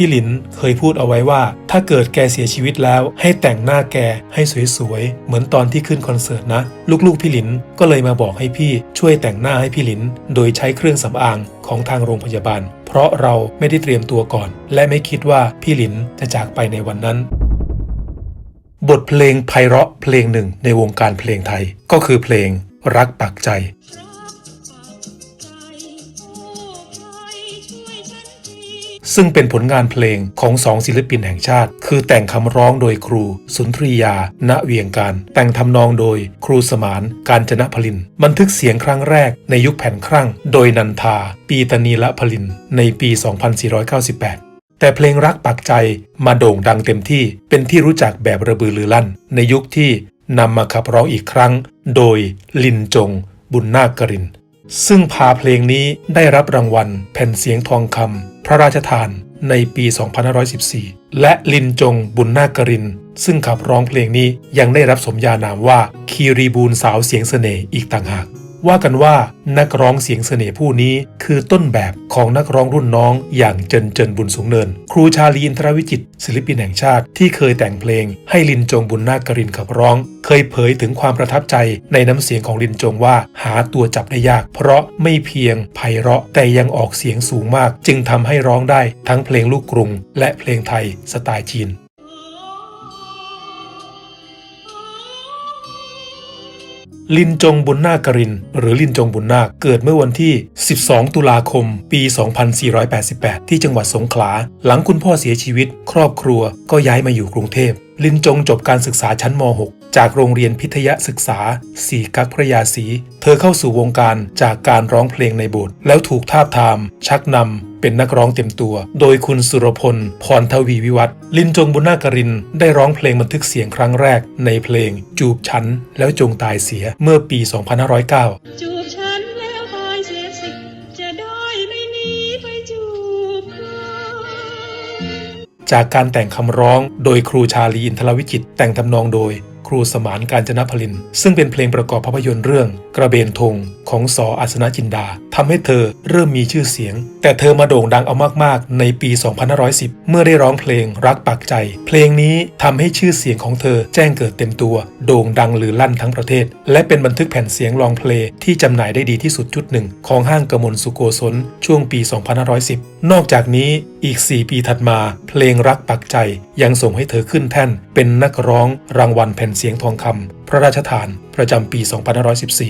พี่หลินเคยพูดเอาไว้ว่า ถ้าเกิดแกเสียชีวิตแล้ว ให้แต่งหน้าแกให้สวยๆ เหมือนตอนที่ขึ้นคอนเสิร์ตนะ ลูกๆพี่หลินก็เลยมาบอกให้พี่ช่วยแต่งหน้าให้พี่หลิน โดยใช้เครื่องสำอางของทางโรงพยาบาล เพราะเราไม่ได้เตรียมตัวก่อน และไม่คิดว่าพี่หลินจะจากไปในวันนั้นบทเพลงไพเราะเพลงหนึ่งในวงการเพลงไทยก็คือเพลงรักปักใจ ซึ่งเป็นผลงานเพลงของสองศิลปินแห่งชาติ คือแต่งคำร้องโดยครู สุนทรียา ณ เวียงการ แต่งทำนองโดยครูสมาน การจนะพลิน บันทึกเสียงครั้งแรกในยุคแผ่นครั่ง โดยนันทา ปีตนีละพลิน ในปี 2498แต่เพลงรักปักใจมาโด่งดังเต็มที่เป็นที่รู้จักแบบระบือรือลั่น ในยุคที่นำมาขับร้องอีกครั้ง โดยลินจง บุญนาคกริน ซึ่งพาเพลงนี้ได้รับรางวัล แผ่นเสียงทองคำพระราชทานในปี 2514 และลินจงบุญนาคกริน ซึ่งขับร้องเพลงนี้ยังได้รับสมญานามว่าคีรีบูนสาวเสียงเสน่ห์อีกต่างหาก ว่ากันว่านักร้องเสียงเสน่ห์ผู้นี้ คือต้นแบบของนักร้องรุ่นน้องอย่างเจินเจินบุญสูงเนิน ครูชาลีอินทรวิจิตศิลปินแห่งชาติที่เคยแต่งเพลง ให้ลินจงบุญนาคกรินขับร้อง เคยเผยถึงความประทับใจในน้ำเสียงของลินจงว่าหาตัวจับได้ยาก เพราะไม่เพียงไพเราะแต่ยังออกเสียงสูงมาก จึงทำให้ร้องได้ทั้งเพลงลูกกรุง และเพลงไทยสไตล์จีน ลินจงบุญนาคกริน หรือลินจงบุญนาคเกิดเมื่อวันที่ 12 ตุลาคม ปี 2488 ที่จังหวัดสงขลา หลังคุณพ่อเสียชีวิต ครอบครัวก็ย้ายมาอยู่กรุงเทพ ลินจงจบการศึกษาชั้นม .6 จากโรงเรียนพิทยศึกษา สีกักพระยาศรีเธอเข้าสู่วงการจากการร้องเพลงในโบสถ์แล้วถูกทาบทาม ชักนำเป็นนักร้องเต็มตัว โดยคุณสุรพล พรทวีวิวัฒน์ลินจงบุญนาคกริน ได้ร้องเพลงบันทึกเสียงครั้งแรกในเพลง จูบฉันแล้วจงตายเสียเมื่อปี 2509 จากการแต่งคำร้องโดยครูชาลีอินทรวิจิต แต่งทำนองโดยครูสมานการจนพลิน ซึ่งเป็นเพลงประกอบภาพยนตร์เรื่อง กระเบนธงของสออัศนจินดาทำให้เธอเริ่มมีชื่อเสียง แต่เธอมาโด่งดังเอามากๆ ในปี 2510 เมื่อได้ร้องเพลงรักปักใจ เพลงนี้ทำให้ชื่อเสียงของเธอแจ้งเกิดเต็มตัว โด่งดังหรือลั่นทั้งประเทศ และเป็นบันทึกแผ่นเสียงลองเพลงที่จำหน่ายได้ดีที่สุดชุดหนึ่งของห้างกมลสุโกศลช่วงปี 2510นอกจากนี้อีก 4 ปีถัดมา เพลงรักปักใจยังส่งให้เธอขึ้นแท่น เป็นนักร้องรางวัลแผ่นเสียงทองคำพระราชทาน ประจำปี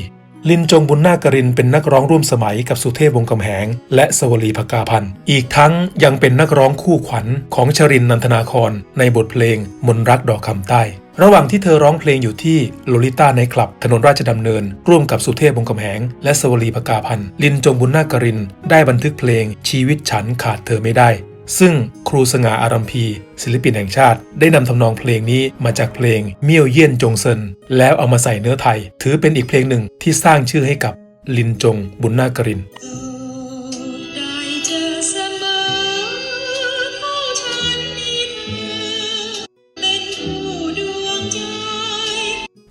2514 ลินจงบุญนาคกรินเป็นนักร้องร่วมสมัยกับสุเทพวงกำแหง และสวลีภกาพันธ์อีกทั้งยังเป็นนักร้องคู่ขวัญของชรินนันทนาคร ในบทเพลงมนรักดอกคำใต้ ระหว่างที่เธอร้องเพลงอยู่ที่โลลิต้าในคลับ ถนนราชดำเนิน ร่วมกับสุเทพวงกำแหง และสวลีภกาพันธ์ลินจงบุญนาคกริน ได้บันทึกเพลงชีวิตฉันขาดเธอไม่ได้ ซึ่งครูสง่าอารัมพี ศิลปินแห่งชาติ ได้นำทำนองเพลงนี้มาจากเพลงเมี่ยวเยี่ยนจงเซินแล้วเอามาใส่เนื้อไทย ถือเป็นอีกเพลงหนึ่งที่สร้างชื่อให้กับลินจงบุญนาคกริน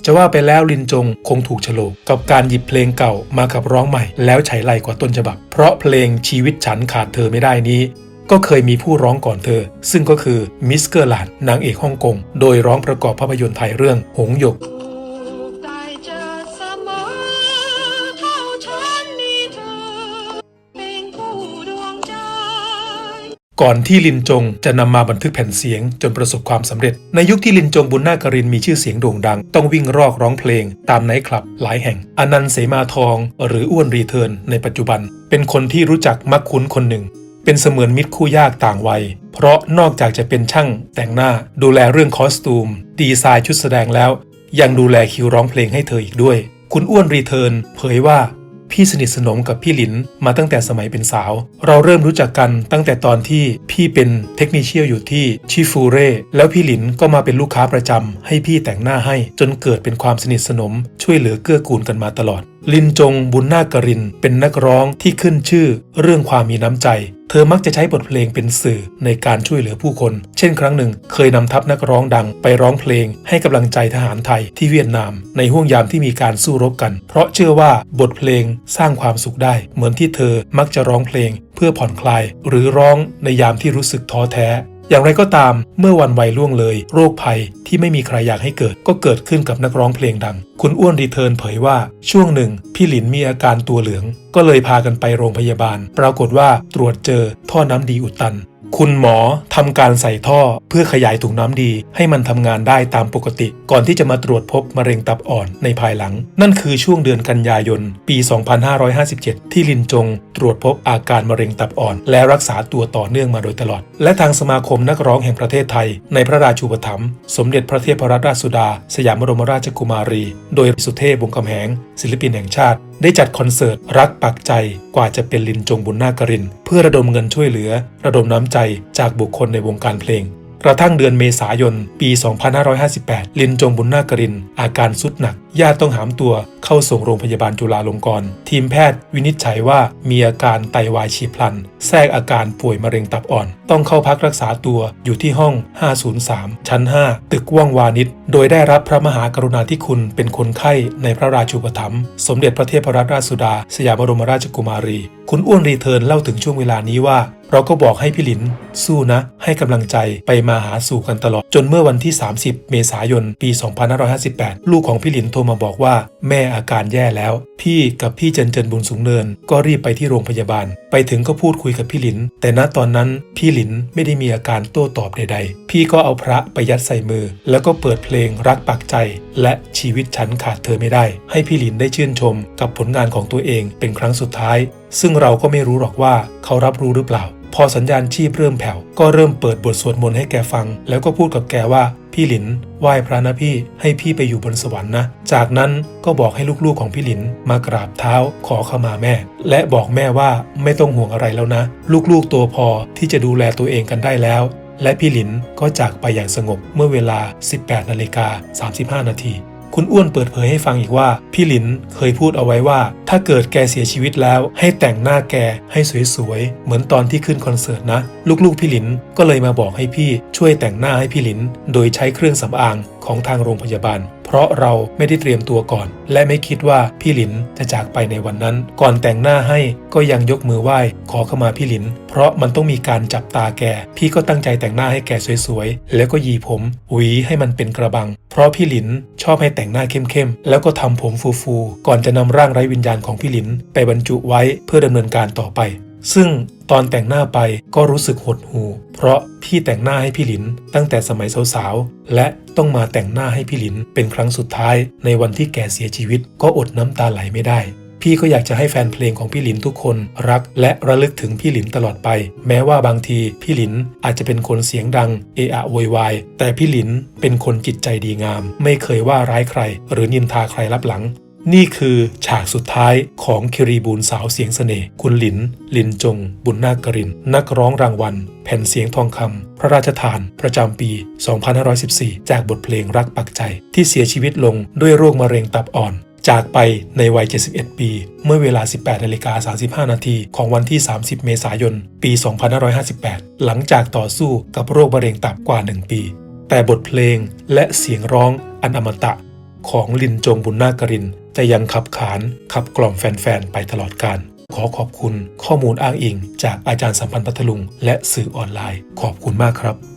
จะว่าไปแล้วลินจงคงถูกฉลกกับการหยิบเพลงเก่ามาขับร้องใหม่ แล้วใช้ไลกว่าต้นฉบับ เพราะเพลงชีวิตฉันขาดเธอไม่ได้นี้ ก็เคยมีผู้ร้องก่อนเธอ ซึ่งก็คือมิสเกอร์ลานนางเอกฮ่องกง โดยร้องประกอบภาพยนตร์ไทยเรื่อง หงหยกก่อนที่ลินจงจะนำมาบันทึกแผ่นเสียงจนประสบความสำเร็จ ในยุคที่ลินจงบุญนาคกรินมีชื่อเสียงโด่งดัง ต้องวิ่งรอกร้องเพลง ตามไนท์คลับหลายแห่ง อนันต์เสมาทอง หรืออ้วนรีเทิร์นในปัจจุบัน เป็นคนที่รู้จักมักคุ้นคนหนึ่ง เป็นเสมือนมิตรคู่ยากต่างวัย เพราะนอกจากจะเป็นช่างแต่งหน้าดูแลเรื่องคอสตูม ดีไซน์ชุดแสดงแล้ว ยังดูแลคิวร้องเพลงให้เธออีกด้วย คุณอ้วนรีเทิร์นเผยว่าพี่สนิทสนมกับพี่หลินมาตั้งแต่สมัยเป็นสาว เราเริ่มรู้จักกันตั้งแต่ตอนที่พี่เป็นเทคนิเชียลอยู่ที่ชิฟูเร่แล้วพี่หลินก็มาเป็นลูกค้าประจำให้พี่แต่งหน้าให้จนเกิดเป็นความสนิทสนมช่วยเหลือเกื้อกูลกันมาตลอดลินจงบุญนาคกรินเป็นนักร้องที่ขึ้นชื่อเรื่องความมีน้ำใจ เธอมักจะใช้บทเพลงเป็นสื่อในการช่วยเหลือผู้คน เช่นครั้งหนึ่ง เคยนำทัพนักร้องดังไปร้องเพลง ให้กำลังใจทหารไทยที่เวียดนาม ในห่วงยามที่มีการสู้รบกัน เพราะเชื่อว่าบทเพลงสร้างความสุขได้ เหมือนที่เธอมักจะร้องเพลง เพื่อผ่อนคลาย หรือร้องในยามที่รู้สึกท้อแท้ อย่างไรก็ตามเมื่อวันวัยล่วงเลย โรคภัยที่ไม่มีใครอยากให้เกิด ก็เกิดขึ้นกับนักร้องเพลงดัง คุณอ้วนรีเทิร์นเผยว่าช่วงหนึ่ง พี่หลินมีอาการตัวเหลือง ก็เลยพากันไปโรงพยาบาล ปรากฏว่าตรวจเจอท่อน้ำดีอุดตัน คุณหมอทำการใส่ท่อเพื่อขยายถุงน้ำดี ให้มันทำงานได้ตามปกติ ก่อนที่จะมาตรวจพบมะเร็งตับอ่อนในภายหลัง นั่นคือช่วงเดือนกันยายน ปี 2557 ที่ลินจง ตรวจพบอาการมะเร็งตับอ่อน และรักษาตัวต่อเนื่องมาโดยตลอด และทางสมาคมนักร้องแห่งประเทศไทย ในพระราชูปถัมภ์สมเด็จพระเทพรัตนราชสุดา สยามบรมราชกุมารี โดยสุเทพวงศ์คำแหง ศิลปินแห่งชาติ ได้จัดคอนเสิร์ตรักปักใจกว่าจะเป็นลินจงบุญนาคกริน เพื่อระดมเงินช่วยเหลือ ระดมน้ำใจจากบุคคลในวงการเพลง กระทั่งเดือนเมษายน ปี 2558 ลินจงบุญนาคกริน อาการสุดหนัก ญาติต้องหามตัวเข้าส่งโรงพยาบาลจุฬาลงกรณ์ทีมแพทย์วินิจฉัยว่ามีอาการไตวายเฉียบพลัน แทรกอาการป่วยมะเร็งตับอ่อน ต้องเข้าพักรักษาตัวอยู่ที่ห้อง 503 ชั้น 5 ตึกว่องวานิชโดยได้รับพระมหากรุณาธิคุณเป็นคนไข้ในพระราชูปถัมภ์สมเด็จพระเทพรัตนราชสุดา สยามบรมราชกุมารี คุณอ้วนรีเทิร์นเล่าถึงช่วงเวลานี้ว่าเราก็บอกให้พี่หลิน สู้นะ ให้กำลังใจไปมาหาสู่กันตลอด จนเมื่อวันที่ 30 เมษายน ปี 2558 ลูกของพี่หลินโทรมาบอกว่าแม่อาการแย่แล้ว พี่กับพี่เจนเจนบุญสูงเนิน ก็รีบไปที่โรงพยาบาล ไปถึงก็พูดคุยกับพี่หลิน แต่ณตอนนั้นพี่หลินไม่ได้มีอาการโต้ตอบใด ๆ พี่ก็เอาพระไปยัดใส่มือ แล้วก็เปิดเพลงรักปักใจ และชีวิตฉันขาดเธอไม่ได้ ให้พี่หลินได้ชื่นชม กับผลงานของตัวเองเป็นครั้งสุดท้าย ซึ่งเราก็ไม่รู้หรอกว่าเขารับรู้หรือเปล่า พอสัญญาณชีพเริ่มแผ่วก็เริ่มเปิดบทสวดมนต์ให้แกฟัง แล้วก็พูดกับแกว่า พี่หลินไหว้พระนะพี่ให้พี่ไปอยู่บนสวรรค์นะ จากนั้นก็บอกให้ลูกๆของพี่หลินมากราบเท้าขอเข้ามาแม่ และบอกแม่ว่าไม่ต้องห่วงอะไรแล้วนะ ลูกๆตัวพอที่จะดูแลตัวเองกันได้แล้วและพี่หลินก็จากไปอย่างสงบเมื่อเวลา 18นาฬิกา35 นาที คุณอ้วนเปิดเผยให้ฟังอีกว่า พี่หลินเคยพูดเอาไว้ว่า ถ้าเกิดแกเสียชีวิตแล้ว ให้แต่งหน้าแกให้สวยๆ เหมือนตอนที่ขึ้นคอนเสิร์ตนะ ลูกๆพี่หลินก็เลยมาบอกให้พี่ช่วยแต่งหน้าให้พี่หลิน โดยใช้เครื่องสำอางของทางโรงพยาบาล เพราะเราไม่ได้เตรียมตัวก่อน และไม่คิดว่าพี่หลินจะจากไปในวันนั้น ก่อนแต่งหน้าให้ก็ยังยกมือไหว้ ขอเข้ามาพี่หลิน เพราะมันต้องมีการจับตาแก พี่ก็ตั้งใจแต่งหน้าให้แกสวยๆ แล้วก็ยีผมหวีให้มันเป็นกระบัง เพราะพี่หลินชอบให้แต่งหน้าเข้มๆ แล้วก็ทำผมฟูๆ ก่อนจะนำร่างไร้วิญญาณของพี่หลิน ไปบรรจุไว้เพื่อดำเนินการต่อไป ซึ่งตอนแต่งหน้าไปก็รู้สึกหดหูเพราะพี่แต่งหน้าให้พี่หลินตั้งแต่สมัยสาวๆ และต้องมาแต่งหน้าให้พี่หลินเป็นครั้งสุดท้าย ในวันที่แกเสียชีวิตก็อดน้ำตาไหลไม่ได้ พี่ก็อยากจะให้แฟนเพลงของพี่หลินทุกคนรักและระลึกถึงพี่หลินตลอดไป แม้ว่าบางทีพี่หลินอาจจะเป็นคนเสียงดังเอะอะโวยวายแต่พี่หลินเป็นคนจิตใจดีงาม ไม่เคยว่าร้ายใคร หรือนินทาใครรับหลัง นี่คือฉากสุดท้ายของคิรีบูลสาวเสียงเสน่ห์คุณหลิน ลินจง บุญนาคกริน นักร้องรางวัล แผ่นเสียงทองคำพระราชทาน ประจำปี 2514 จากบทเพลงรักปักใจ ที่เสียชีวิตลงด้วยโรคมะเร็งตับอ่อนจากไปในวัย 71 ปี เมื่อเวลา 18นาฬิกา35 นาทีของวันที่ 30 เมษายน ปี 2558 หลังจากต่อสู้กับโรคมะเร็งตับกว่า 1 ปี แต่บทเพลงและเสียงร้องอันอมตะของลินจงบุญนาคกริน จะยังขับขานขับกล่อมแฟนๆ ไปตลอดการ ขอขอบคุณข้อมูลอ้างอิง จากอาจารย์สัมพันธ์พัทลุง และสื่อออนไลน์ ขอบคุณมากครับ